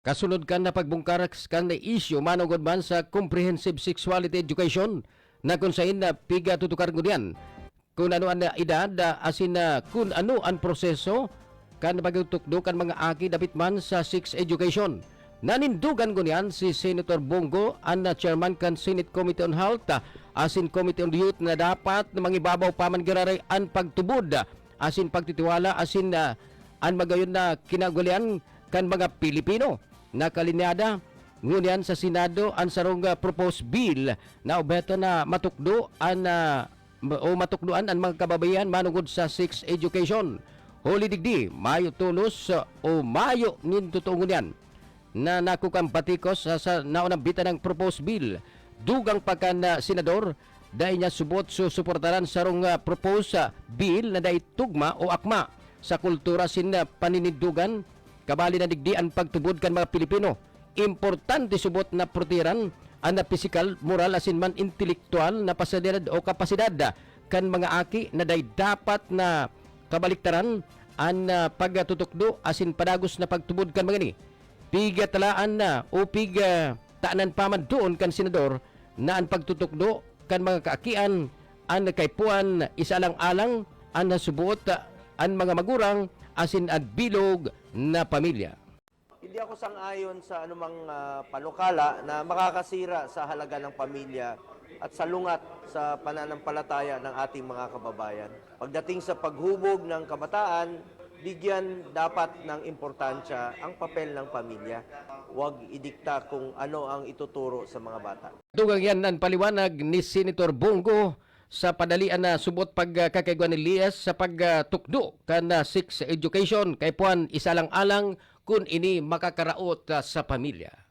Kasunod kan na pagbungkarak kan na isyu manungod man sa comprehensive sexuality education na kung sain na piga tutukar ngudyan kung ano ang edad asin na kung ano ang proseso kan pagtutukdo kan mga aki dapit man sa sex education. Nanindugan ko niyan si Senator Bongo ang chairman kan Senate Committee on Health ah, asin Committee on Youth na dapat na mangibabaw pa man giraray ang pagtubod ah, asin pagtitiwala asin na ang magayon na kinagwalian kan mga Pilipino na kalinyada ngunyan sa Senado ang sarong ah, proposed bill na obeto na matukdo an ah, ma- o matukdoan ang mga kababayan manungod sa sex education. Holy digdi, Mayo tulos ah, o Mayo nin totoong ngunyan na nakukang patikos sa, sa naunang bita ng proposed bill. Dugang pagkan na senador, dahil niya subot susuportaran sa rong uh, proposed uh, bill na dahil tugma o akma sa kultura sin uh, paninindugan, kabali na digdi ang pagtubod kan mga Pilipino. Importante subot na protiran ang na physical, moral, asin man intelektual na pasidad o kapasidad kan mga aki na dahil dapat na kabaliktaran ang uh, pagtutukdo asin padagos na pagtubod kan mga ni piga talaan na o piga taanan paman doon kan senador na ang pagtutukdo kan mga kaakian ang kaypuan isa lang alang ang nasubuot ah, ang mga magurang asin at bilog na pamilya. Hindi ako sang-ayon sa anumang ah, panukala na makakasira sa halaga ng pamilya at sa lungat sa pananampalataya ng ating mga kababayan. Pagdating sa paghubog ng kabataan, bigyan dapat ng importansya ang papel ng pamilya. Huwag idikta kung ano ang ituturo sa mga bata. Tugang yan ang paliwanag ni Senator Bongo sa padalian na subot pagkakaigwan ni Lias sa pagtukdo kan na sex education kay puan isa lang alang kun ini makakaraot ah, sa pamilya.